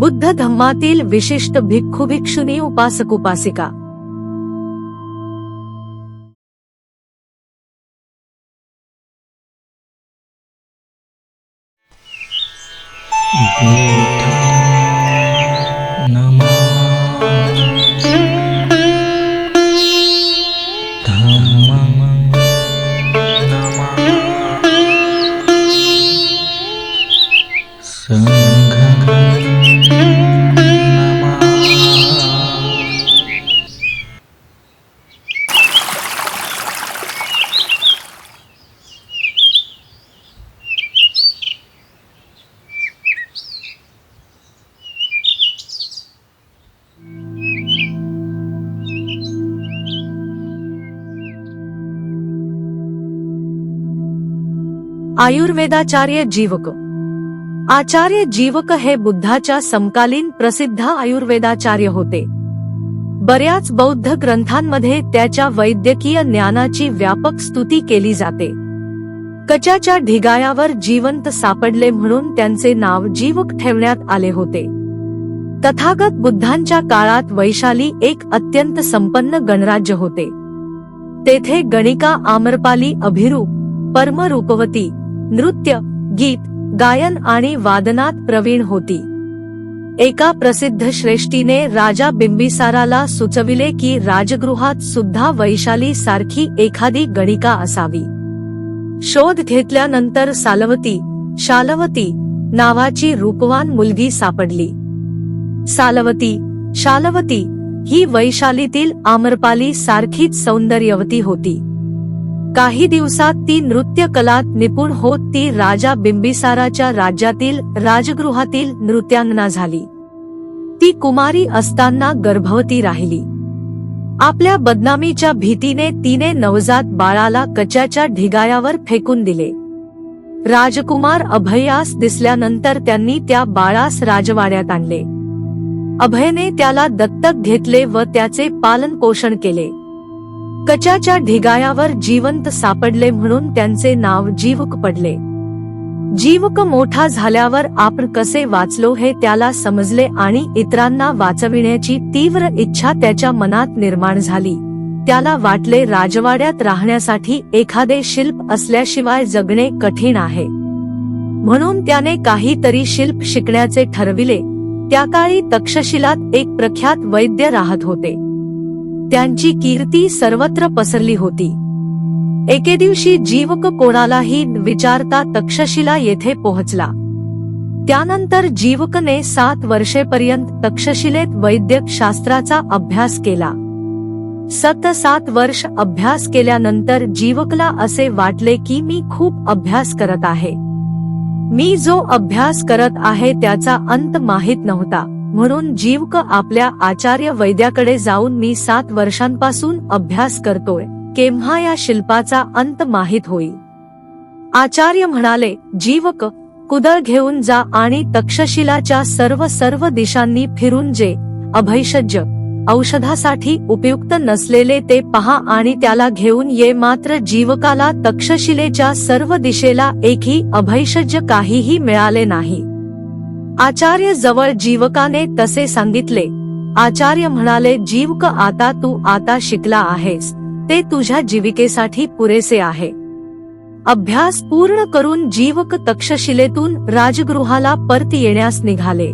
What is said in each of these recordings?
बुद्ध धम्मातील विशिष्ट भिक्खू भिक्षुनी उपासक उपासिका. आयुर्वेदाचार्य जीवक. आचार्य जीवक हे बुद्धाच्या समकालीन प्रसिद्ध आयुर्वेदाचार्य होते. बऱ्याच बौद्ध ग्रंथांमध्ये त्याच्या वैद्यकीय ज्ञानाची व्यापक स्तुती केली जाते. कचाच्या ढिगायावर जिवंत सापडले म्हणून त्यांचे नाव जीवक ठेवण्यात आले होते. तथागत बुद्धांच्या काळात वैशाली एक अत्यंत संपन्न गणराज्य होते. तेथे गणिका आमरपाली अभिरूप परम रूपवती नृत्य गीत गायन आणि वादनात प्रवीण होती. एका प्रसिद्ध श्रेष्ठीने राजा बिंबिसाराला सुचविले की राजगृहात सुद्धा वैशाली सारखी एखादी गणिका असावी. शोध घेतल्यानंतर सालवती शालवती नावाची रूपवान मुलगी सापडली. सालवती शालवती ही वैशालीतील आमरपाली सारखीच सौंदर्यवती होती. काही दिवसात ती नृत्य कलात निपुण होत ती राजा बिंबिसाराच्या राज्यातील राजगृहातील नृत्यांगना झाली. ती कुमारी असताना गर्भवती राहिली. आपल्या बदनामीच्या भीतीने तिने नवजात बाळाला कच्याच्या ढिगायावर फेकून दिले. राजकुमार अभयास दिसल्यानंतर त्यांनी त्या बाळास राजवाड्यात आणले. अभयने त्याला दत्तक घेतले व त्याचे पालन पोषण केले. कचाच्या ढिगायावर जिवंत सापडले म्हणून त्यांचे नाव जीवक पडले. जीवक मोठा झाल्यावर आपण कसे वाचलो हे त्याला समजले आणि इतरांना वाचविण्याची तीव्र इच्छा त्याच्या मनात निर्माण झाली. त्याला वाटले राजवाड्यात राहण्यासाठी एखादे शिल्प असल्याशिवाय जगणे कठीण आहे. म्हणून त्याने काहीतरी शिल्प शिकण्याचे ठरविले. त्या काळी तक्षशिलात एक प्रख्यात वैद्य राहत होते. त्यांची कीर्ती सर्वत्र पसरली होती. एके दिवशी जीवक कोणालाही विचारता तक्षशिला येथे पोहोचला. त्यानंतर जीवकने सात वर्षेपर्यंत तक्षशिलेत वैद्यक शास्त्राचा अभ्यास केला. सत सात वर्ष अभ्यास केल्यानंतर जीवकला असे वाटले की मी खूप अभ्यास करत आहे. मी जो अभ्यास करत आहे त्याचा अंत माहीत नव्हता. म्हणून जीवक आपल्या आचार्य वैद्याकडे जाऊन मी सात वर्षांपासून अभ्यास करतोय. केव्हा या शिल्पाचा अंत माहीत होईल? आचार्य म्हणाले जीवक कुदळ घेऊन जा आणि तक्षशिलाच्या सर्व सर्व दिशांनी फिरून जे अभैषज्य औषधासाठी उपयुक्त नसलेले ते पहा आणि त्याला घेऊन ये मात्र जीवकाला तक्षशिलेच्या सर्व दिशेला एकही अभैषज्य काहीही मिळाले नाही. आचार्य जवळ जीवकाने तसे सांगितले. आचार्य म्हणाले जीवक आता तू आता शिकला आहेस. ते तुझ्या जीविकेसाठी पुरेसे आहे. अभ्यास पूर्ण करून जीवक तक्षशिलेतून राजगृहाला परत येण्यास निघाले.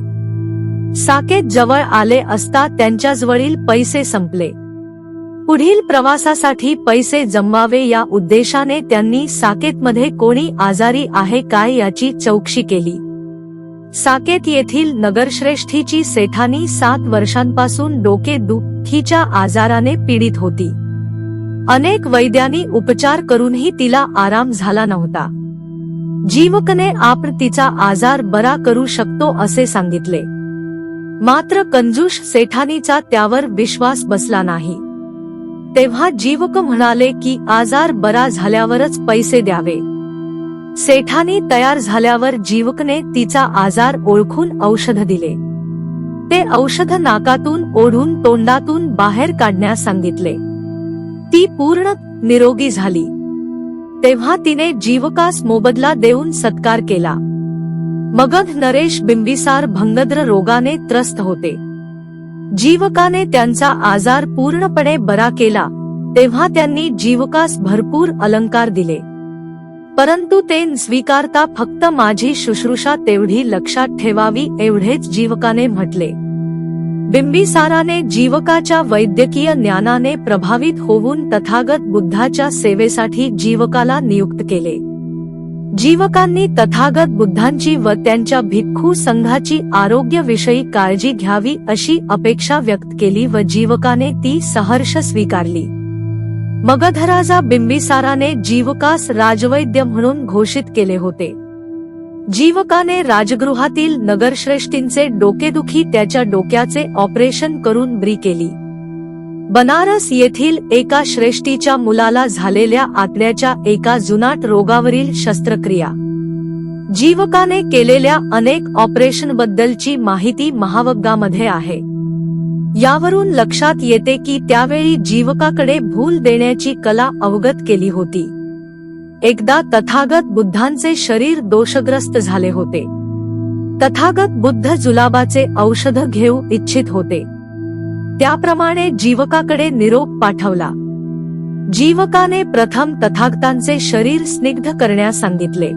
साकेत जवळ आले असता त्यांच्याजवळील पैसे संपले. पुढील प्रवासासाठी पैसे जमवावे या उद्देशाने त्यांनी साकेतमध्ये कोणी आजारी आहे काय याची चौकशी केली. साकेत येथील नगरश्रेष्ठीची सेठानी सात वर्षांपासून डोके दुखीच्या आजाराने पीडित होती. अनेक वैद्यांनी उपचार करूनही तिला आराम झाला नव्हता. जीवकने आपण तिचा आजार बरा करू शकतो असे सांगितले. मात्र कंजूष सेठानीचा त्यावर विश्वास बसला नाही. तेव्हा जीवक म्हणाले की आजार बरा झाल्यावरच पैसे द्यावे. सेठानी तयार झाल्यावर जीवकने तिचा आजार ओळखून औषध दिले. ते औषध नाकातून ओढून तोंडातून बाहेर काढण्यास सांगितले. ती पूर्ण निरोगी झाली. तेव्हा तिने जीवकास मोबदला देऊन सत्कार केला. मगध नरेश बिंबिसार भंगद्र रोगाने त्रस्त होते. जीवकाने त्यांचा आजार पूर्णपणे बरा केला तेव्हा त्यांनी जीवकास भरपूर अलंकार दिले. परंतु ते स्वीकारता फक्त माझी शुश्रूषा तेवढी लक्षात ठेवावी एवढेच जीवकाने म्हटले. बिंबिसाराने जीवकाच्या वैद्यकीय ज्ञानाने प्रभावित होऊन तथागत बुद्धाच्या सेवेसाठी जीवकाला नियुक्त केले. जीवकांनी तथागत बुद्धांची व त्यांच्या भिक्खू संघाची आरोग्यविषयी काळजी घ्यावी अशी अपेक्षा व्यक्त केली व जीवकाने ती सहर्ष स्वीकारली. मगधराजा बिंबिसाराने जीवकास राजवैद्य म्हणून घोषित केले होते. जीवकाने राजगृहातील नगरश्रेष्ठींचे डोकेदुखी त्याच्या डोक्याचे ऑपरेशन करून ब्री केली. बनारस येथील एका श्रेष्ठीच्या मुलाला झालेल्या आतल्याच्या एका जुनाट रोगावरील शस्त्रक्रिया. जीवकाने केलेल्या अनेक ऑपरेशन बद्दलची माहिती महावग्गामध्ये आहे. यावरून लक्षात येते की त्यावेळी जीवकाकडे भूल देण्याची कला अवगत केली होती. एकदा तथागत बुद्धांचे शरीर दोषग्रस्त झाले होते. तथागत बुद्ध जुलाबाचे औषध घेऊ इच्छित होते. त्याप्रमाणे जीवकाकडे निरोप पाठवला. जीवकाने प्रथम तथागतांचे शरीर स्निग्ध करण्यास सांगितले.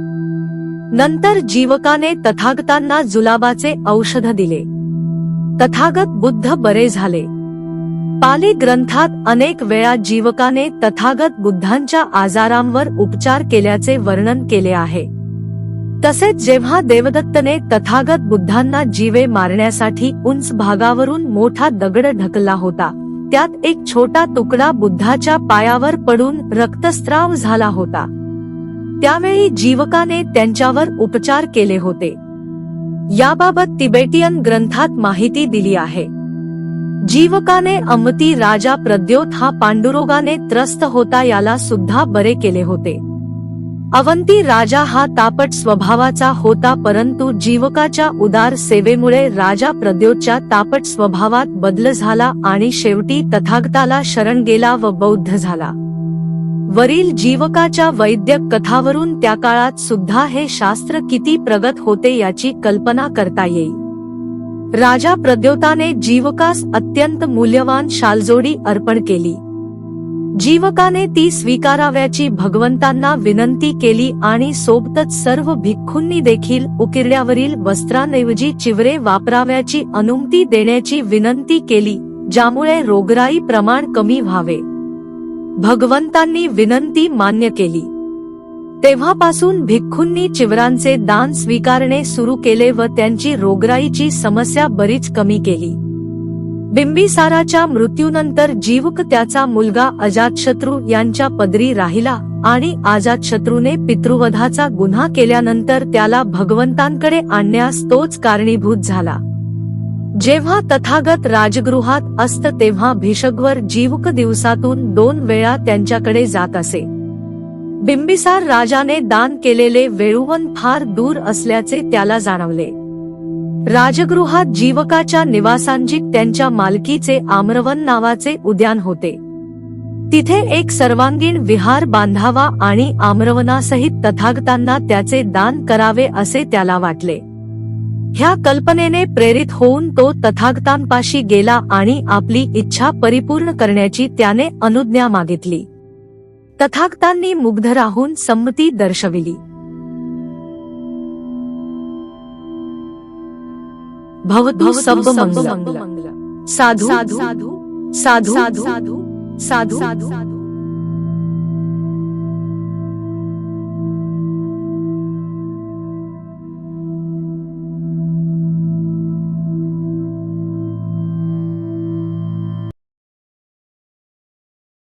नंतर जीवकाने तथागतांना जुलाबाचे औषध दिले. तथागत बुद्ध बरे झाले. पाली ग्रंथात अनेक वेळा जीवकाने तथागत बुद्धांच्या आजारांवर उपचार केल्याचे वर्णन केले आहे. तसेच जेव्हा देवदत्तने तथागत बुद्धांना जीवे मारण्यासाठी उंच भागावरून मोठा दगड ढकलला होता त्यात एक छोटा तुकडा बुद्धाच्या पायावर पडून रक्तस्त्राव झाला होता. त्यावेळी जीवकाने त्यांच्यावर उपचार केले होते. याबाबत तिबेटियन ग्रंथात माहिती दिली आहे. जीवकाने अमती राजा प्रद्योत हा पांडुरोगाने त्रस्त होता याला सुद्धा बरे केले होते. अवंती राजा हा तापट स्वभावाचा होता परंतु जीवकाच्या उदार सेवेमुळे राजा प्रद्योतच्या तापट स्वभावात बदल झाला आणि शेवटी तथागताला शरण गेला व बौद्ध झाला. वरील जीवकाच्या वैद्यक कथावरून त्या काळात सुद्धा हे शास्त्र किती प्रगत होते याची कल्पना करता येईल. राजा प्रद्योताने जीवकास अत्यंत मूल्यवान शालजोडी अर्पण केली. जीवकाने ती स्वीकाराव्याची भगवंतांना विनंती केली आणि सोबतच सर्व भिक्खूंनी देखील उकिरड्यावरील वस्त्रांऐवजी चिवरे वापराव्याची अनुमती देण्याची विनंती केली ज्यामुळे रोगराई प्रमाण कमी व्हावे. भगवंतांनी विनंती मान्य केली. तेव्हापासून भिक्खूंनी चिवरांचे दान स्वीकारणे सुरू केले व त्यांची रोगराईची समस्या बरीच कमी केली. बिंबिसाराच्या मृत्यूनंतर जीवक त्याचा मुलगा अजातशत्रू यांच्या पदरी राहिला आणि अजातशत्रूने पितृवधाचा गुन्हा केल्यानंतर त्याला भगवंतांकडे आणण्यास तोच कारणीभूत झाला. जेव्हा तथागत राजगृहात असत तेव्हा भिषगवर जीवक दिवसातून दोन वेळा त्यांच्याकडे जात असे. बिंबिसार राजाने दान केलेले वेळुवन फार दूर असल्याचे त्याला जाणवले. राजगृहात जीवकाच्या निवासांजिक त्यांच्या मालकीचे आम्रवन नावाचे उद्यान होते. तिथे एक सर्वांगीण विहार बांधावा आणि आम्रवनासहित तथागतांना त्याचे दान करावे असे त्याला वाटले. ह्या कल्पनेने प्रेरित होऊन तो तथागतांपाशी गेला आणि आपली इच्छा परिपूर्ण करण्याची त्याने अनुज्ञा मागितली तथागतांनी मुग्ध राहून संमती दर्शविली साधू साधू साधू साधू साधू साधू